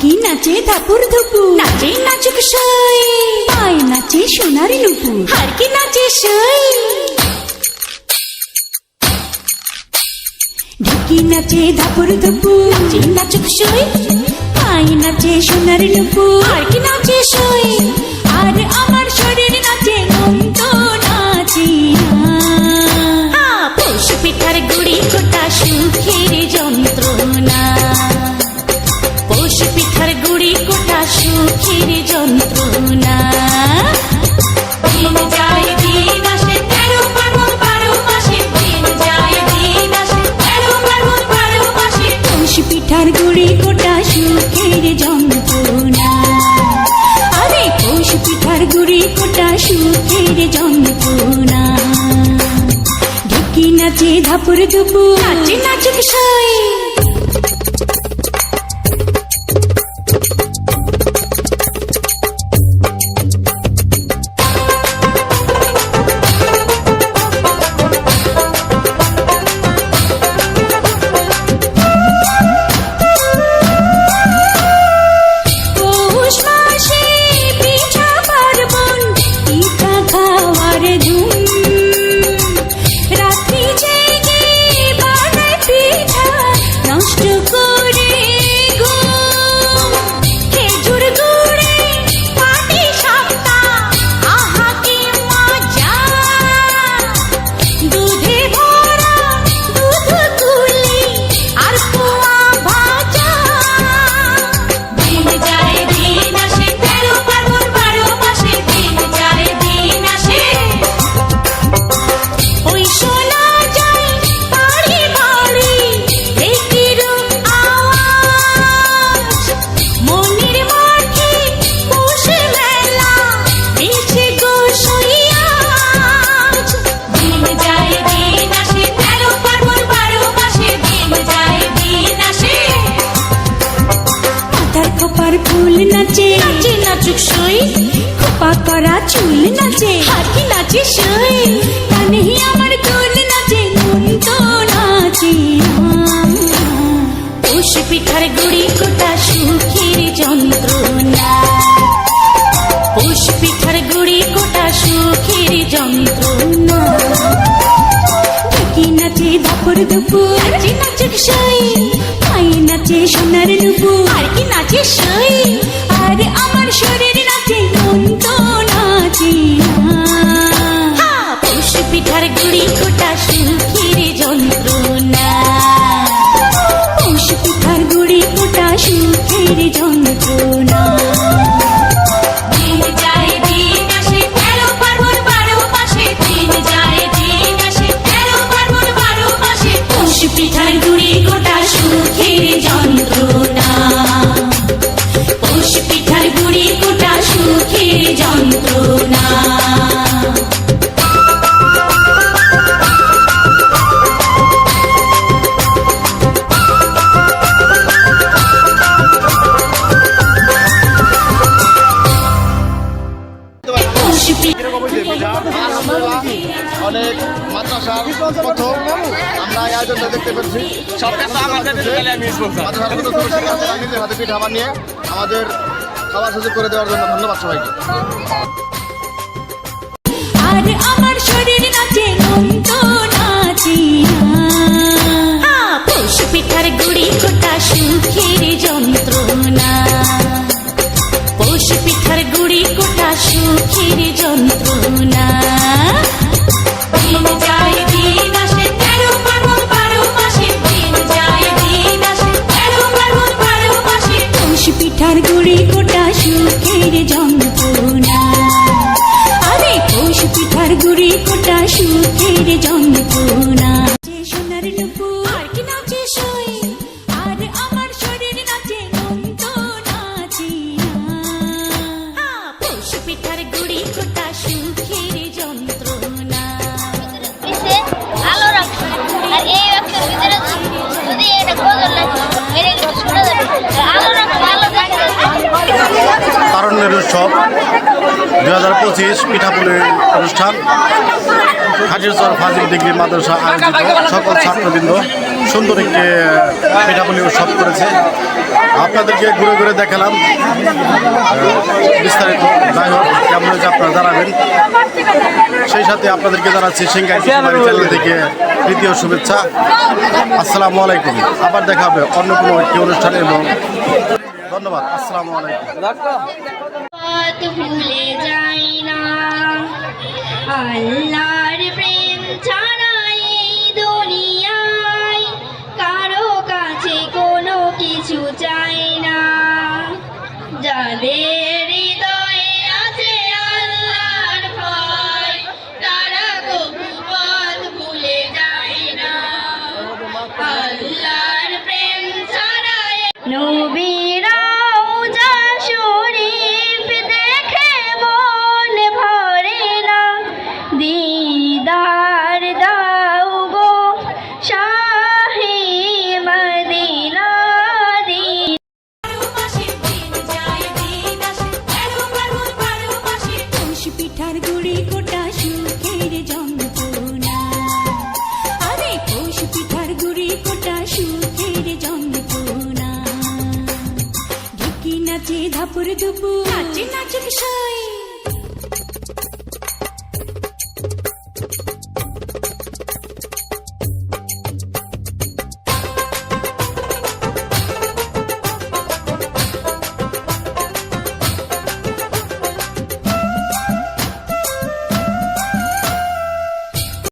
কি নাচে ধাপুর ধুপু? নাচে নাচুক সই। পায় নাচে সোনারি নুপু আর কি নাচে সই? নাচে ধুপু। নাচে নাচুক সই। পায় নাচে সোনারি আর কি নাচে সই? আর আমার শরীর দূরে কোটা সুখের জন্মপোনা ঢেকি নাচে ধাপুর ধুপু। নাচে নাচুক সয় নাচে। নাচে নাচুক সই। খোপা করা চুল নাচে। হাতি নাচে সই। কানেহি আমার কোন নাচে। মন তো নাচে পুষ পিঠার গুড়ি কোটা সুখের যন্ত্রণা। পুষ পিঠার গুড়ি কোটা সুখের যন্ত্রণা। নাচে দাপর দুপুর। নাচে নাচুক সই নাচে সোনার নুপুর। আর কি নাচে সই? আমরা এই দেখতে পেরেছি মাদ্রাসার নিজের হাতে পিঠা আমাদের খাবার সুযোগ করে দেওয়ার জন্য ধন্যবাদ সবাইকে। আমার শরীর পুকুরে কোটা সুখের জন্মপুনা পিঠাপুলের উৎসব দু হাজার পঁচিশ পিঠাপুলের অনুষ্ঠান হাজিরচর ফাজিল ডিগ্রি মাদ্রাসা আয়োজিত। সকল ছাত্রবৃন্দ সুন্দর একটি পিঠাপুলি উৎসব করেছে। আপনাদেরকে ঘুরে ঘুরে দেখালাম। বিস্তারিত। যাই হোক, কেমন হয়েছে আপনারা জানাবেন। সেই সাথে আপনাদেরকে জানাচ্ছি সিংহাই চ্যানেল থেকে তৃতীয় শুভেচ্ছা। আসসালামু আলাইকুম। আবার দেখা হবে অন্য কোনো একটি অনুষ্ঠানে এবং ধন্যবাদ আসসালামু আলাইকুম। ভুলে যাই না। আল্লাহর প্রেম নাচি ধাপুর ধুপু নাচি নাচি সই